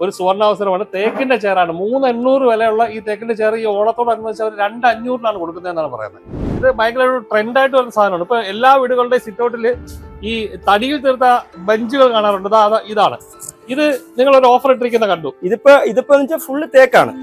ഒരു സുവർണാവസരമാണ്. തേക്കിന്റെ ചെയറാണ് മൂന്ന് എണ്ണൂറ് വിലയുള്ള ഈ തേക്കിന്റെ ചെയർ ഈ ഓണത്തോടനുബന്ധിച്ച് അവർ രണ്ട് അഞ്ഞൂറിനാണ് കൊടുക്കുന്നതെന്നാണ് പറയുന്നത്. ഇത് ഭയങ്കര ഒരു ട്രെൻഡായിട്ട് വരുന്ന സാധനമാണ്. ഇപ്പൊ എല്ലാ വീടുകളുടെയും സിറ്റൗട്ടിൽ ഈ തടിയിൽ തീർത്ത ബെഞ്ചുകൾ കാണാറുണ്ട്. ഇതാണ്. ഇത് നിങ്ങൾ ഒരു ഓഫർ ഇട്ടിരിക്കുന്ന കണ്ടു. ഇതിപ്പോ ഇതിപ്പോ ഫുള്ള് തേക്കാണ്.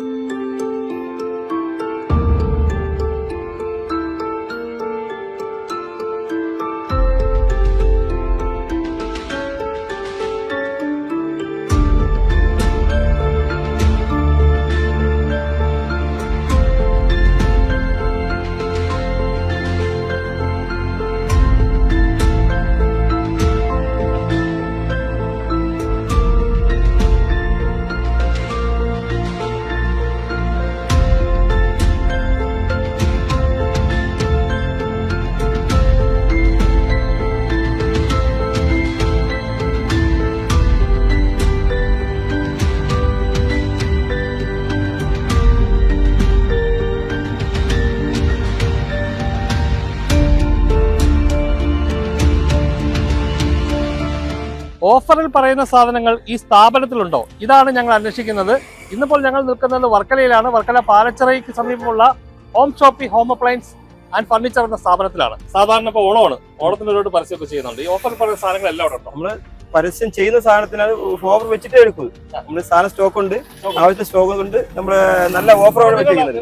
ഓഫറിൽ പറയുന്ന സാധനങ്ങൾ ഈ സ്ഥാപനത്തിലുണ്ടോ? ഇതാണ് ഞങ്ങൾ അന്വേഷിക്കുന്നത്. ഇന്നിപ്പോൾ ഞങ്ങൾ നിൽക്കുന്നത് വർക്കലയിലാണ്. വർക്കല പാലച്ചിറയ്ക്ക് സമീപമുള്ള Home Shoppy home appliance and furniture എന്ന സ്ഥാപനത്തിലാണ്. സാധാരണ ഇപ്പോൾ ഓണമാണ്. ഓണത്തിന് ഒരുപാട് പരസ്യമൊക്കെ ചെയ്യുന്നുണ്ട്. ഈ ഓഫറിൽ പറയുന്ന സാധനങ്ങൾ എല്ലാം ഉണ്ടോ? നമ്മൾ പരസ്യം ചെയ്യുന്ന സാധനത്തിന് അത് ഓഫർ വെച്ചിട്ടേ എടുക്കൂ. നമ്മൾ സാധനം സ്റ്റോക്ക് ഉണ്ട്. ആവശ്യത്തെ സ്റ്റോക്ക് ഉണ്ട്. നമ്മൾ നല്ല ഓഫറോട് വെച്ചിരിക്കുന്നത്.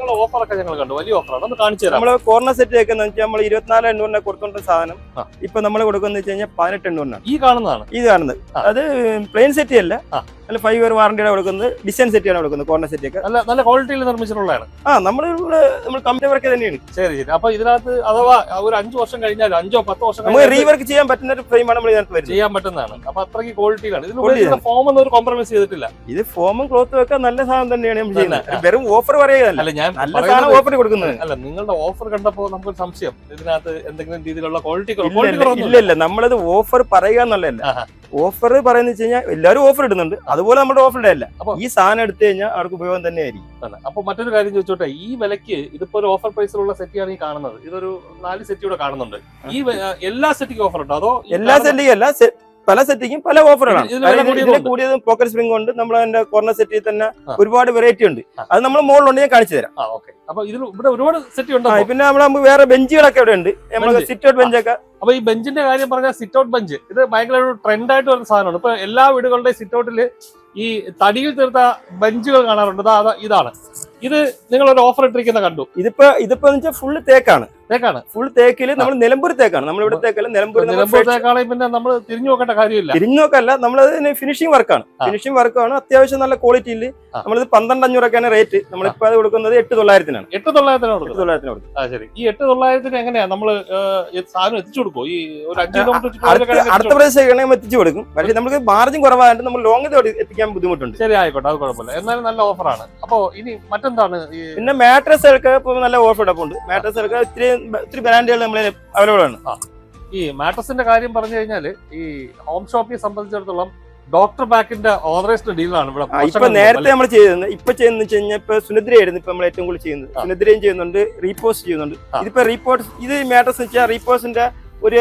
നമ്മൾ കോർണർ സെറ്റ് വെക്കുന്ന നമ്മൾ ഇരുപത്തിനാല് എണ്ണൂറിനെ കൊടുത്തോണ്ട സാധനം. ഇപ്പൊ നമ്മൾ കൊടുക്കുന്ന വെച്ച് കഴിഞ്ഞാൽ പതിനെട്ട് എണ്ണൂറിനാണ്. ഈ കാണുന്നതാണ്. ഈ കാണുന്നത്. അത് പ്ലെയിൻ സെറ്റ് അല്ല. അല്ല ഫൈവ് ഇയർ വാറണ്ടിയാണ് കൊടുക്കുന്നത്. ഡിസൈൻ സെറ്റാണ് കൊടുക്കുന്നത് കോർണർ സെറ്റ് ഒക്കെ. നല്ല നല്ല ക്വാളിറ്റിയിൽ നിർമ്മിച്ചിട്ടുള്ളതാണ്. ആ നമ്മൾ ഇവിടെ നമ്മൾ കമ്പനി വർക്ക് തന്നെയാണ്. ശരി ശരി. അപ്പൊ ഇതിനകത്ത് അഥവാ ഒരു അഞ്ചു വർഷം കഴിഞ്ഞാൽ അഞ്ചോ പത്തോ വർഷം നമുക്ക് റീവർക്ക് ചെയ്യാൻ പറ്റുന്ന ഒരു ഫ്രെയിമാണ് നമ്മൾ ഇതിനകത്ത് വരുന്നത്. ചെയ്യാൻ പറ്റുന്നതാണ്. അപ്പൊ അത്രയ്ക്ക് ക്വാളിറ്റിയിലാണ് ഇതിന് ഫോം ഒന്നും ഒരു കോംപ്രമൈസ് ചെയ്തിട്ടില്ല. ഇത് ഫോമും ക്ലോത്തും ഒക്കെ നല്ല സാധനം തന്നെയാണ് നമ്മൾ ചെയ്യുന്നത്. വെറും ഓഫർ പറയുകയല്ല. ഞാൻ നല്ല സാധനം ഓഫർ കൊടുക്കുന്നത്. അല്ല നിങ്ങളുടെ ഓഫർ കണ്ടപ്പോ നമുക്ക് സംശയം. ഇതിനകത്ത് എന്തെങ്കിലും രീതിയിലുള്ള ക്വാളിറ്റി ഇല്ല, ഇല്ല, നമ്മളത് ഓഫർ പറയുക എന്നുള്ളതല്ല. ഓഫർ പറയുന്ന വെച്ച് കഴിഞ്ഞാൽ എല്ലാവരും ഓഫർ ഇടുന്നുണ്ട്. അതുപോലെ നമ്മുടെ ഓഫർ ഇടയല്ല അപ്പൊ- ഈ സാധനം എടുത്തു കഴിഞ്ഞാൽ അവർക്ക് ഉപയോഗം തന്നെയായിരിക്കും. അപ്പൊ മറ്റൊരു കാര്യം ചോദിച്ചോട്ടെ ഈ വിലക്ക് ഇതിപ്പോ ഒരു ഓഫർ പ്രൈസിലുള്ള സെറ്റിയാണ് ഈ കാണുന്നത്. ഇതൊരു നാല് സെറ്റ് ഇവിടെ കാണുന്നുണ്ട്. ഈ എല്ലാ സെറ്റിക്കും ഓഫർ ഉണ്ടോ? അതോ എല്ലാ സെറ്റിലും അല്ല പല സെറ്റിക്കും പല ഓഫറുകളാണ് ഇതിന് കൂടിയതും പോക്കറ്റ് സ്പ്രിംഗ് ഉണ്ട് നമ്മൾ അതിന്റെ കോർണർ സെറ്റിൽ തന്നെ. ഒരുപാട് വെറൈറ്റി ഉണ്ട്. അത് നമ്മൾ മുകളിലുണ്ട് ഞാൻ കാണിച്ചു തരാം. ഒരുപാട് സെറ്റ് ഉണ്ട്? പിന്നെ നമ്മൾ നമുക്ക് വേറെ ബെഞ്ചുകളൊക്കെ ഇവിടെ ഉണ്ട്. സിറ്റ് ഔട്ട് ബെഞ്ചൊക്കെ അപ്പൊ ഈ ബെഞ്ചിന്റെ കാര്യം പറഞ്ഞാൽ സിറ്റ് ഔട്ട് ബെഞ്ച് ഇത് ഭയങ്കര ഒരു ട്രെൻഡ് ആയിട്ട് വരുന്ന സാധനമാണ്. ഇപ്പൊ എല്ലാ വീടുകളുടെയും സിറ്റ് ഔട്ടിൽ ഈ തടിയിൽ തീർത്ത ബെഞ്ചുകൾ കാണാറുണ്ട്. ഇതാണ്. ഇത് നിങ്ങൾ ഒരു ഓഫർ ഇട്ടിരിക്കുന്ന കണ്ടു. ഇതിപ്പോ ഇതിപ്പോ ഫുള്ള് തേക്കാണ്. തേക്കാണ്. ഫുൾ തേക്കിൽ നമ്മൾ നിലമ്പൂർ തേക്കാണ്. നമ്മൾ ഇവിടെ തേക്കല്ല നിലമ്പൂർ നിലമ്പൂർ തേക്കാളെ പിന്നെ നമ്മൾ തിരിഞ്ഞു നോക്കേണ്ട കാര്യമില്ല. തിരിഞ്ഞു നോക്കല്ല നമ്മളത് ഫിനിഷിംഗ് വർക്കാണ് ഫിനിഷിംഗ് വർക്കാണ് അത്യാവശ്യം നല്ല ക്വാളിറ്റിയിൽ. നമ്മളിത് പന്ത്രണ്ട് അഞ്ഞൂറൊക്കെയാണ് റേറ്റ് നമ്മളിപ്പോ അത് കൊടുക്കുന്നത് എട്ട് തൊള്ളായിരത്തിനാണ്. എട്ട് തൊള്ളായിരത്തിനാണ് എട്ട് തൊള്ളായിരത്തിന് കൊടുക്കും ശരി. ഈ എട്ട് തൊള്ളായിരത്തിന് എങ്ങനെയാ? നമ്മൾ ഈ സാധനം എത്തിച്ചു കൊടുക്കും ഈ ഒരു അഞ്ച് കിലോമീറ്റർ അടുത്ത പ്രദേശം എത്തിച്ചു കൊടുക്കും? പക്ഷേ നമുക്ക് മാർജിൻ കുറവായതുകൊണ്ട് നമ്മൾ ലോങ് എത്തിക്കാൻ ബുദ്ധിമുട്ടുണ്ട്. ശരി ആയിക്കോട്ടെ. അത് കുഴപ്പമില്ല. എന്നാലും നല്ല ഓഫറാണ് അപ്പോ ഇനി മറ്റെന്താണ് പിന്നെ മാട്രസ് ഒക്കെ നല്ല ഓഫർ ഇടപ്പുണ്ട്. മാട്രസ് ഒക്കെ ഇത്തിരി ഇത്തിരി ബ്രാൻഡുകൾ നമ്മൾ അവൈലബിൾ ആണ്. ഈ മാട്രസിന്റെ കാര്യം പറഞ്ഞു കഴിഞ്ഞാൽ ഈ ഹോം ഷോപ്പിനെ സംബന്ധിച്ചിടത്തോളം ഡോക്ടർ ബാക്കിന്റെ ഓതറൈസ്ഡ് ഡീലാണ് ഇവിടെ ഇപ്പൊ നേരത്തെ നമ്മൾ ചെയ്തത് ഇപ്പൊ ചെയ്യുന്ന വെച്ച് കഴിഞ്ഞാൽ ഇപ്പൊ സുനിദ്രയായിരുന്നു ഇപ്പൊ നമ്മൾ ഏറ്റവും കൂടുതൽ ചെയ്യുന്നത്. സുനിദ്രയും ചെയ്യുന്നുണ്ട് റീപോസ്റ്റ് ചെയ്യുന്നുണ്ട്. ഇതിപ്പോ റീപോർട്ട് ഇത് മാട്രസ് വെച്ചാൽ റീപോസ്റ്റിന്റെ ഒരു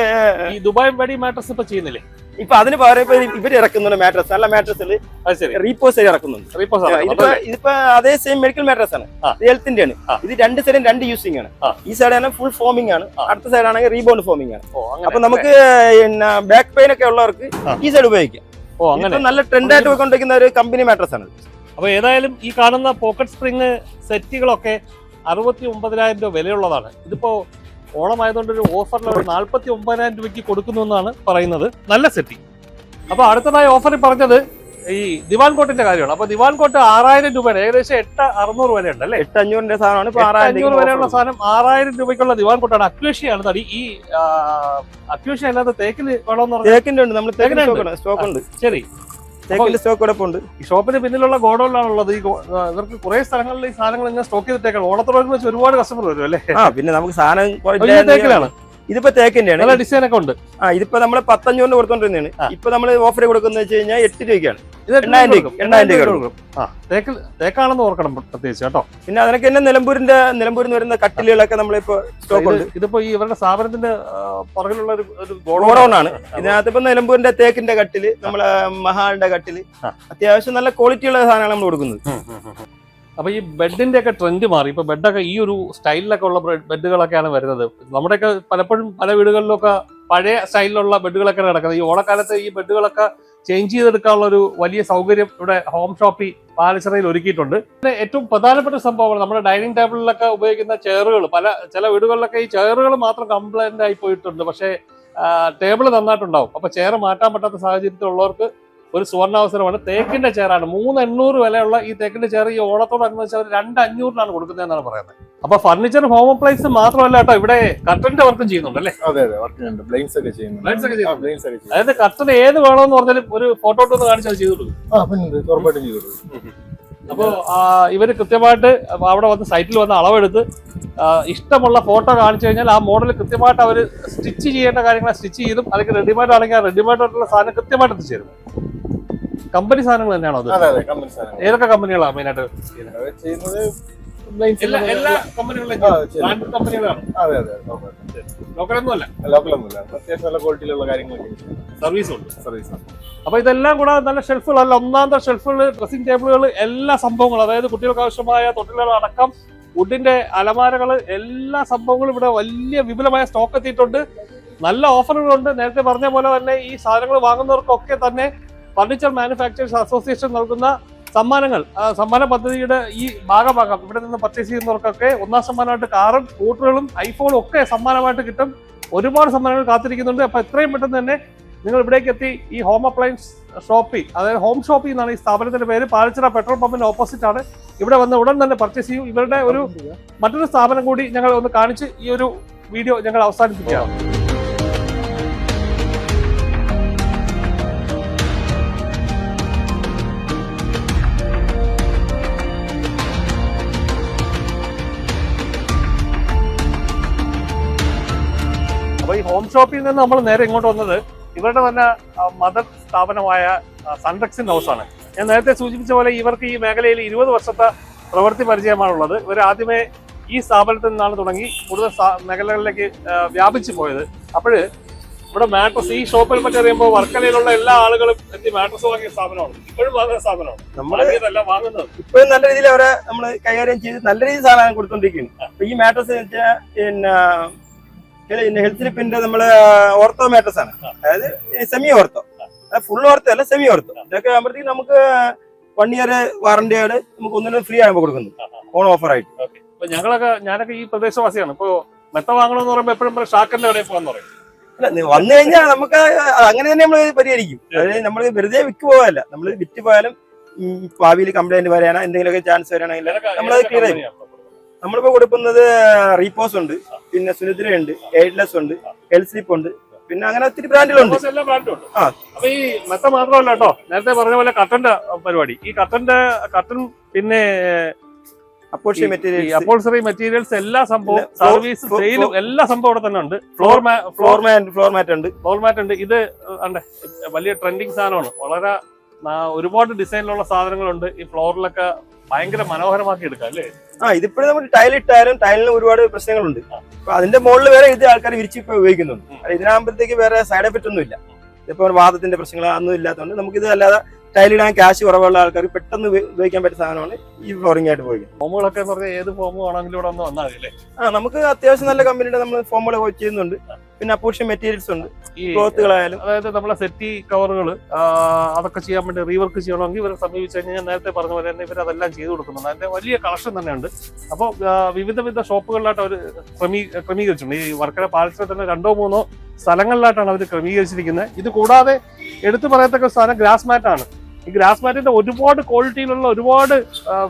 ദുബായ് വെടി മാട്രസ് ഇപ്പൊ ചെയ്യുന്നില്ലേ? ഇപ്പൊ അതിന് പകരം ഇപ്പൊ ഇവർ ഇറക്കുന്നുണ്ട് മാട്രസ് നല്ല മാട്രസിൽ റീപോസ് ഇറക്കുന്നുണ്ട്. റീപോസ് ആണ്. ഇതിപ്പോ ഇതിപ്പോ അതേ സെയിം മെഡിക്കൽ മാട്രസ് ആണ്. ഹെൽത്തിന്റെ ആണ് ഇത് രണ്ട് സൈഡും രണ്ട് യൂസിംഗ് ആണ്. ഈ സൈഡ് ആണെങ്കിൽ ഫുൾ ഫോമിംഗ് ആണ്. അടുത്ത സൈഡ് ആണെങ്കിൽ റീബോണ്ട് ഫോമിംഗ് ആണ്. അപ്പൊ നമുക്ക് പിന്നെ ബാക്ക് പെയിൻ ഒക്കെ ഉള്ളവർക്ക് ഈ സൈഡ് ഉപയോഗിക്കാം. ഓ അങ്ങനെ. നല്ല ട്രെൻഡ് ആയിട്ട് പോയിക്കൊണ്ടിരിക്കുന്ന ഒരു കമ്പനി മാട്രസ് ആണ്. അപ്പൊ ഏതായാലും ഈ കാണുന്ന പോക്കറ്റ് സ്പ്രിങ് സെറ്റുകളൊക്കെ അറുപത്തി ഒമ്പതിനായിരം രൂപ വിലയുള്ളതാണ്. ഇതിപ്പോ ഓണമായതുകൊണ്ട് ഒരു ഓഫറിൽ ഒരു നാൽപ്പത്തി ഒമ്പതിനായിരം രൂപയ്ക്ക് കൊടുക്കുന്നു എന്നാണ് പറയുന്നത്. നല്ല സെറ്റി. അപ്പൊ അടുത്തതായി ഓഫറിൽ പറഞ്ഞത് ഈ ദിവാൻ കോട്ടിന്റെ കാര്യമാണ്. അപ്പൊ ദിവാൻ കോട്ട് ആറായിരം രൂപയാണ്. ഏകദേശം എട്ട് അറുന്നൂറ് വരെ ഉണ്ട് അല്ലേ? എട്ട് അഞ്ഞൂറിന്റെ സാധനമാണ്. ഇപ്പൊ അഞ്ഞൂറ് വരെയുള്ള സാധനം ആറായിരം രൂപയ്ക്കുള്ള ദിവാൻ കോട്ടാണ്. അക്വേഷ്യയാണ് തടി. ഈ അക്വേഷ്യ അല്ലാതെ തേക്കിൽ വേണമെന്ന് പറഞ്ഞു തേക്കിന്റെ ഉണ്ട്. നമ്മൾ തേക്കിന്റെ തേക്കിനുണ്ട്. സ്റ്റോക്ക് ഉണ്ട്. ശരി. സ്റ്റോക്ക് ഈ ഷോപ്പിന് പിന്നിലുള്ള ഗോഡൌണിലാണുള്ളത് ഈ ഇവർക്ക് കുറെ സ്ഥലങ്ങളിൽ ഈ സാധനങ്ങൾ ഇങ്ങനെ സ്റ്റോക്ക് ചെയ്തിട്ടേക്കാണ്. ഓണത്തോടെ വെച്ച് ഒരുപാട് കസ്റ്റമർ വരും അല്ലേ? പിന്നെ നമുക്ക് സാധനം ഇതിപ്പോ തേക്കിന്റെയാണ്. ഡിസൈൻ ഒക്കെ ഉണ്ട്. ആ ഇതിപ്പോ നമ്മൾ പത്തഞ്ഞൂറിന് കൊടുത്തോണ്ടിരുന്നതാണ്. ഇപ്പൊ നമ്മൾ ഓഫർ കൊടുക്കുന്നത് വെച്ച് കഴിഞ്ഞാൽ എട്ട് രൂപയ്ക്കാണ്. എണ്ണായിരം രൂപ, എണ്ണായിരം രൂപ കൊടുക്കും. ആ തേക്ക് തേക്കാണെന്ന് ഓർക്കണം പ്രത്യേകിച്ച് കേട്ടോ. പിന്നെ അതിനൊക്കെ തന്നെ നിലമ്പൂരിന്റെ നിലമ്പൂരിൽ നിന്ന് വരുന്ന കട്ടിലുകളൊക്കെ നമ്മളിപ്പോ സ്റ്റോക്ക് ഉണ്ട്. ഇതിപ്പോ ഈ ഇവരുടെ സ്ഥാപനത്തിന്റെ പുറകിലുള്ള ഒരു ഗോഡൌൺ ആണ്. ഇതിനകത്ത് ഇപ്പൊ നിലമ്പൂരിന്റെ തേക്കിന്റെ കട്ടിൽ നമ്മളെ മഹാളിന്റെ കട്ടിൽ അത്യാവശ്യം നല്ല ക്വാളിറ്റി ഉള്ള സാധനങ്ങൾ നമ്മൾ കൊടുക്കുന്നത്. അപ്പൊ ഈ ബെഡിന്റെ ഒക്കെ ട്രെൻഡ് മാറി. ഇപ്പൊ ബെഡൊക്കെ ഈ ഒരു സ്റ്റൈലിലൊക്കെ ഉള്ള ബെഡുകളൊക്കെയാണ് വരുന്നത്. നമ്മുടെയൊക്കെ പലപ്പോഴും പല വീടുകളിലൊക്കെ പഴയ സ്റ്റൈലിലുള്ള ബെഡുകളൊക്കെ കിടക്കുന്നത് ഈ ഓണക്കാലത്ത് ഈ ബെഡുകളൊക്കെ ചേഞ്ച് ചെയ്തെടുക്കാനുള്ള ഒരു വലിയ സൗകര്യം ഇവിടെ ഹോം ഷോപ്പിൽ പാലച്ചറയിൽ ഒരുക്കിയിട്ടുണ്ട്. പിന്നെ ഏറ്റവും പ്രധാനപ്പെട്ട സംഭവങ്ങൾ നമ്മുടെ ഡൈനിങ് ടേബിളിലൊക്കെ ഉപയോഗിക്കുന്ന ചെയറുകൾ. പല ചില വീടുകളിലൊക്കെ ഈ ചെയറുകൾ മാത്രം കംപ്ലൈന്റ് ആയി പോയിട്ടുണ്ട്. പക്ഷേ ടേബിൾ നന്നായിട്ടുണ്ടാവും. അപ്പൊ ചെയർ മാറ്റാൻ പറ്റാത്ത സാഹചര്യത്തിലുള്ളവർക്ക് ഒരു സുവർണാവസരമാണ്. തേക്കിന്റെ ചെയറാണ് മൂന്ന് എണ്ണൂറ് വിലയുള്ള ഈ തേക്കിന്റെ ചെയർ ഈ ഓണത്തോടനുബന്ധിച്ച് അവർ രണ്ട് അഞ്ഞൂറിനാണ് കൊടുക്കുന്നതെന്നാണ് പറയുന്നത്. അപ്പൊ ഫർണിച്ചർ ഹോം അപ്ലൈൻസ് മാത്രമല്ല കേട്ടോ ഇവിടെ കട്ടന്റെ വർക്കും ചെയ്യുന്നുണ്ട് അല്ലേ? അതെ അതെ വർക്ക് ചെയ്യുന്നുണ്ട്. ഒക്കെ ചെയ്യുന്നുണ്ട്. അതായത് കട്ടൻ ഏത് വേണമെന്ന് പറഞ്ഞാലും ഒരു ഫോട്ടോ കാണിച്ചാൽ ചെയ്തു കൊടുക്കും അപ്പോൾ ഇവർ കൃത്യമായിട്ട് അവിടെ വന്ന് സൈറ്റിൽ വന്ന് അളവെടുത്ത് ഇഷ്ടമുള്ള ഫോട്ടോ കാണിച്ചു കഴിഞ്ഞാൽ ആ മോഡൽ കൃത്യമായിട്ട് അവർ സ്റ്റിച്ച് ചെയ്യേണ്ട കാര്യങ്ങൾ സ്റ്റിച്ച് ചെയ്തും അല്ലെങ്കിൽ റെഡിമെയ്ഡ് ആണെങ്കിൽ ആ റെഡിമെയ്ഡ് ആയിട്ടുള്ള സാധനം കൃത്യമായിട്ട് എത്തിച്ചേരും കമ്പനി സാധനങ്ങൾ തന്നെയാണോ അത്? അതെ അതെ കമ്പനി സാധനം ഏതൊക്കെ കമ്പനികളാണ് മെയിനായിട്ട് ചെയ്യുന്നത് എല്ലാ എല്ലാ കമ്പനികളും ആ, ശരി. കമ്പനികളാണ് അതെ അതെ ലോക്കലൊന്നുമില്ല. അത്യാവശ്യം നല്ല ക്വാളിറ്റിയിലുള്ള കാര്യങ്ങളൊക്കെ സർവീസ് ഉണ്ട് സർവീസ് ആണ് അപ്പൊ ഇതെല്ലാം കൂടാതെ നല്ല ഷെൽഫുകൾ അല്ല ഒന്നാമത്തെ ഷെൽഫുകൾ ഡ്രസ്സിംഗ് ടേബിളുകൾ എല്ലാ സംഭവങ്ങളും അതായത് കുട്ടികൾക്ക് ആവശ്യമായ തൊട്ടിലുകൾ അടക്കം വുഡിന്റെ അലമാരകൾ എല്ലാ സംഭവങ്ങളും ഇവിടെ വലിയ വിപുലമായ സ്റ്റോക്ക് എത്തിയിട്ടുണ്ട്. നല്ല ഓഫറുകളുണ്ട് നേരത്തെ പറഞ്ഞ പോലെ തന്നെ ഈ സാധനങ്ങൾ വാങ്ങുന്നവർക്കൊക്കെ തന്നെ ഫർണിച്ചർ മാനുഫാക്ചറേഴ്സ് അസോസിയേഷൻ നൽകുന്ന സമ്മാനങ്ങൾ സമ്മാന പദ്ധതിയുടെ ഈ ഭാഗമാകാം ഇവിടെ നിന്ന് പർച്ചേസ് ചെയ്യുന്നവർക്കൊക്കെ ഒന്നാം സമ്മാനമായിട്ട് കാറും സ്കൂട്ടറുകളും ഐഫോണും ഒക്കെ സമ്മാനമായിട്ട് കിട്ടും. ഒരുപാട് സമ്മാനങ്ങൾ കാത്തിരിക്കുന്നുണ്ട്. അപ്പൊ എത്രയും പെട്ടെന്ന് തന്നെ നിങ്ങൾ ഇവിടേക്ക് എത്തി ഈ ഹോം അപ്ലയൻസ് ഷോപ്പി അതായത് ഹോം ഷോപ്പി എന്നാണ് ഈ സ്ഥാപനത്തിന്റെ പേര്. പാലച്ചിറ പെട്രോൾ പമ്പിന്റെ ഓപ്പോസിറ്റ് ആണ്. ഇവിടെ വന്ന് ഉടൻ തന്നെ പർച്ചേസ് ചെയ്യും. ഇവരുടെ ഒരു മറ്റൊരു സ്ഥാപനം കൂടി ഞങ്ങൾ ഒന്ന് കാണിച്ച് ഈ ഒരു വീഡിയോ ഞങ്ങൾ അവസാനിപ്പിക്കുകയാണ് അപ്പൊ ഈ ഹോം ഷോപ്പിൽ നിന്ന് നമ്മൾ നേരെ ഇങ്ങോട്ട് വന്നത് ഇവരുടെ തന്നെ മദർ സ്ഥാപനമായ സൺറക്സിൻ ഹൗസ് ആണ്. ഞാൻ നേരത്തെ സൂചിപ്പിച്ച പോലെ ഇവർക്ക് ഈ മേഖലയിൽ ഇരുപത് വർഷത്തെ പ്രവൃത്തി പരിചയമാണുള്ളത് ഇവർ ആദ്യമേ ഈ സ്ഥാപനത്തിൽ നിന്നാണ് തുടങ്ങി കൂടുതൽ മേഖലകളിലേക്ക് വ്യാപിച്ചു പോയത്. അപ്പോൾ ഇവിടെ മാട്രസ് ഈ ഷോപ്പിൽ പറ്റി അറിയുമ്പോൾ വർക്കലയിലുള്ള എല്ലാ ആളുകളും എത്തി മാട്രസ് വാങ്ങിയ സ്ഥാപനമാണ്. ഇപ്പോഴും വാങ്ങുന്ന സ്ഥാപനമാണ്. നമ്മൾ വാങ്ങുന്നത്. ഇപ്പോഴും നല്ല രീതിയിൽ അവരെ നമ്മൾ കൈകാര്യം ചെയ്ത് നല്ല രീതിയിൽ സാധനം കൊടുത്തോണ്ടിരിക്കുന്നു. ഈ മാട്രസ് വെച്ചാൽ പിന്നെ ഹെൽത്ത് പിന്നെ നമ്മൾ ഓർത്തോ മാട്രസ് ആണ്. അതായത് സെമി ഓർത്തോ ഫുൾ ഓർത്തോ അല്ല സെമി ഓർത്തോ ഇതൊക്കെ ആകുമ്പോഴത്തേക്ക് നമുക്ക് വൺ ഇയർ വാറന്റിയാണ് നമുക്ക് ഒന്നിനും ഫ്രീ ആകുമ്പോൾ കൊടുക്കുന്നത്. ഓൺ ഓഫർ ആയിട്ട്. ഞങ്ങളൊക്കെ ഞാനൊക്കെ ഈ പ്രദേശവാസിയാണ്. ഇപ്പൊ മെത്ത വാങ്ങണമെന്ന് പറയുമ്പോൾ എപ്പോഴും ഷാക്കറിന്റെ കടയിൽ പോകാന്ന് പറയും. വന്നു കഴിഞ്ഞാൽ നമുക്ക് അങ്ങനെ തന്നെ നമ്മൾ പരിഹരിക്കും. അതായത് നമ്മൾ വെറുതെ വിറ്റ് പോകാനല്ല നമ്മൾ വിറ്റ് പോയാലും ഭാവിയിൽ കംപ്ലൈന്റ് വരാനോ എന്തെങ്കിലുമൊക്കെ ചാൻസ് വരാണെങ്കിൽ നമ്മളത് ക്ലിയർ ചെയ്യും. നമ്മളിപ്പോ കൊടുക്കുന്നത് റീപോസ് ഉണ്ട്. പിന്നെ സുനിദ്ര ഉണ്ട് എയ്ഡ്ലെസ് ഉണ്ട് എൽ സ്ലിപ്പ് ഉണ്ട്. പിന്നെ അങ്ങനെ ഒത്തിരി ബ്രാൻഡുകളുണ്ട്. അപ്പൊ ഈ മെത്ത മാത്രമല്ല കേട്ടോ നേരത്തെ പറഞ്ഞ പോലെ കട്ടന്റെ പരിപാടി. ഈ കട്ടന്റെ കട്ടൻ പിന്നെ അപ്പോഷി മെറ്റീരിയൽസ് അപ്പോൾസറി മെറ്റീരിയൽസ് എല്ലാ സംഭവം സർവീസ് സെയിലും എല്ലാ സംഭവം ഇവിടെ തന്നെ ഉണ്ട്. Floor floor mat floor mat ഉണ്ട്. ഫ്ലോർ മാറ്റ് ഉണ്ട്. ഇത് വലിയ ട്രെൻഡിങ് സാധനമാണ്. വളരെ ഒരുപാട് ഡിസൈനിലുള്ള സാധനങ്ങളുണ്ട്. ഈ ഫ്ലോറിലൊക്കെ ഭയങ്കര മനോഹരമാക്കി എടുക്കാം അല്ലേ? ആ ഇതിപ്പോഴും നമുക്ക് ടൈൽ ഇട്ടാലും ടൈലിന് ഒരുപാട് പ്രശ്നങ്ങളുണ്ട്. അപ്പൊ അതിന്റെ മുകളിൽ വേറെ ഇത് ആൾക്കാർ വിരിച്ച് ഇപ്പൊ ഉപയോഗിക്കുന്നുണ്ട് ഇതിനാകുമ്പോഴത്തേക്ക് വേറെ സൈഡ് എഫക്റ്റ് ഒന്നും ഇല്ല ഇപ്പൊ വാദത്തിന്റെ പ്രശ്നങ്ങൾ ഒന്നും ഇല്ലാത്തതുകൊണ്ട് നമുക്കിത് അല്ലാതെ ടൈലിടാൻ ക്യാഷ് കുറവുള്ള ആൾക്കാർ പെട്ടെന്ന് ഉപയോഗിക്കാൻ പറ്റിയ സാധനമാണ് ഈ ഫ്ലോറിംഗ് ആയിട്ട് ഉപയോഗിക്കുന്നത്. ഫോമുകളൊക്കെ എന്ന് പറഞ്ഞാൽ ഏത് ഫോം വേണമെങ്കിലും ഇവിടെ ഒന്ന് വന്നാൽ ആ നമുക്ക് അത്യാവശ്യം നല്ല കമ്പനിയുടെ നമ്മൾ ഫോമുകൾ ചെയ്യുന്നുണ്ട്. പിന്നെ അപ്പോഷൻ മെറ്റീരിയൽസ് ഉണ്ട്. ഈ ക്ലോത്തുകളായാലും. അതായത് നമ്മളെ സെറ്റി കവറുകൾ അതൊക്കെ ചെയ്യാൻ വേണ്ടി റീവർക്ക് ചെയ്യണമെങ്കിൽ ഇവരെ സമീപിച്ചു കഴിഞ്ഞാൽ ഞാൻ നേരത്തെ പറഞ്ഞ പോലെ തന്നെ ഇവർ അതെല്ലാം ചെയ്തു കൊടുക്കുന്നുണ്ട്. അതിന്റെ വലിയ കളക്ഷൻ തന്നെയുണ്ട്. അപ്പോൾ വിവിധ വിവിധ ഷോപ്പുകളിലായിട്ട് അവർ ക്രമീ ക്രമീകരിച്ചിട്ടുണ്ട്. ഈ വർക്കര പാലസിലെ തന്നെ രണ്ടോ മൂന്നോ സ്ഥലങ്ങളിലായിട്ടാണ് അവർ ക്രമീകരിച്ചിരിക്കുന്നത്. ഇത് കൂടാതെ എടുത്തു പറയത്തക്ക സ്ഥാനം ഗ്രാസ് മാറ്റ് ആണ് ഈ ഗ്രാസ് മാറ്റിന്റെ ഒരുപാട് ക്വാളിറ്റിയിലുള്ള ഒരുപാട്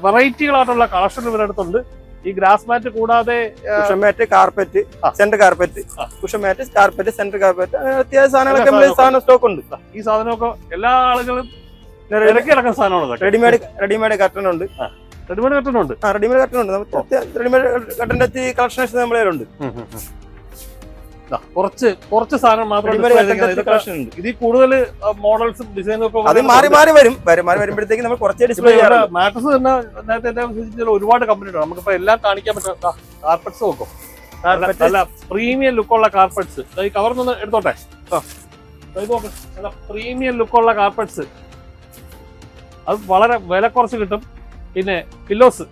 വെറൈറ്റികളായിട്ടുള്ള കളക്ഷൻ ഇവരുടെ അടുത്തുണ്ട്. ഈ ഗ്രാസ് മാറ്റ് കൂടാതെ cushion mat carpet. Centre carpet ആ. Cushion mat carpet centre carpet അങ്ങനെ അത്യാവശ്യം സാധനങ്ങളൊക്കെ സാധനം സ്റ്റോക്ക് ഉണ്ട് ഈ സാധനമൊക്കെ എല്ലാ ആളുകളും ഇറക്കി നടക്കുന്ന സാധനമാണ് റെഡിമേഡ് റെഡിമെയ്ഡ് കർട്ടൺ ഉണ്ട്. റെഡിമേഡ് കർട്ടൺ ഉണ്ട്. റെഡിമെയ്ഡ് കർട്ടൺ ഉണ്ട്. നമുക്ക് റെഡിമെയ്ഡ് കർട്ടന്റെ കളക്ഷൻസ് കയ്യിലുണ്ട് ദാ, കുറച്ച് കുറച്ച് സാധനം മാത്രം. ഇതിൽ കൂടുതൽ മോഡൽസും ഡിസൈനും ഒക്കെ അത് മാറി മാറി വരും. മാറി വരുമ്പോഴത്തേക്ക് നമ്മൾ കുറച്ച് ഡിസ്പ്ലേ മാട്രസ് തന്നെ നേരത്തെ സൂചിപ്പിച്ചതുപോലെ ഒരുപാട് കമ്പനിയുണ്ട് നമുക്ക് നമുക്കിപ്പോ എല്ലാം കാണിക്കാൻ പറ്റും കാർപ്പറ്റ്സ് നോക്കും. നല്ല- പ്രീമിയം ലുക്കുള്ള കാർപ്പറ്റ്സ് ഈ കവർ നിന്ന് എടുത്തോട്ടെ? ഇത് നോക്ക്. നല്ല പ്രീമിയം ലുക്കുള്ള കാർപ്പറ്റ്സ് അത് വളരെ വില കുറച്ച് കിട്ടും. പിന്നെ പില്ലോസ്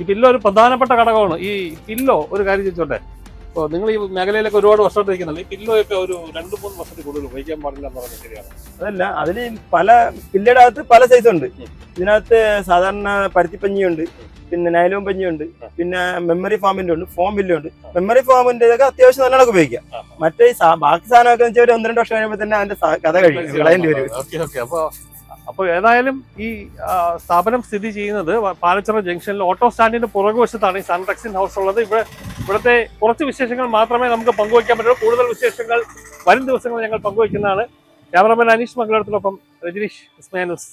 ഈ പില്ലോ ഒരു പ്രധാനപ്പെട്ട ഘടകമാണ്. ഈ പില്ലോ ഒരു കാര്യം ചോദിച്ചോട്ടെ? ഇപ്പോൾ നിങ്ങൾ ഈ മേഖലയിലൊക്കെ ഒരുപാട് വർഷമായിട്ട് ഇരിക്കുന്നുണ്ട്. ഈ പില്ലോ ഒക്കെ ഒരു രണ്ട് മൂന്ന് വർഷത്തിൽ കൂടുതൽ ഉപയോഗിക്കാൻ പാടില്ല എന്ന് പറഞ്ഞാൽ ശരിയാണ്? അതല്ല അതിൽ പല പില്ലയുടെ അകത്ത് പല സൈസ് ഉണ്ട്. ഇതിനകത്ത് സാധാരണ പരുത്തിപ്പഞ്ഞിയുണ്ട് പിന്നെ നൈലോൺ പഞ്ഞിയുണ്ട് പിന്നെ മെമ്മറി ഫാമിന്റെ ഉണ്ട് ഫോം ബില്ലുണ്ട് മെമ്മറി ഫാമിന്റെ ഇതൊക്കെ അത്യാവശ്യം നല്ലോണം ഉപയോഗിക്കാം. മറ്റേ ബാക്കി സാധനമൊക്കെ വെച്ചാൽ ഒരു ഒന്ന് രണ്ട് വർഷം കഴിയുമ്പോൾ തന്നെ അതിന്റെ കഥ കഴിയും. കളയേണ്ടി വരും. ഓക്കെ ഓക്കെ അപ്പൊ അപ്പൊ ഏതായാലും ഈ സ്ഥാപനം സ്ഥിതി ചെയ്യുന്നത് പാലച്ചിറ ജംഗ്ഷനിൽ ഓട്ടോ സ്റ്റാൻഡിന്റെ പുറകുവശത്താണ് ഈ സൺടെക്സിൻ ഹൗസ് ഉള്ളത്. ഇവിടെ ഇവിടുത്തെ കുറച്ച് വിശേഷങ്ങൾ മാത്രമേ നമുക്ക് പങ്കുവയ്ക്കാൻ പറ്റുള്ളൂ. കൂടുതൽ വിശേഷങ്ങൾ വരും ദിവസങ്ങളിൽ ഞങ്ങൾ പങ്കുവയ്ക്കുന്നതാണ്. ക്യാമറമാൻ അനീഷ് മംഗളത്തിനൊപ്പം രജനീഷ് ഇസ്മാനൂസ്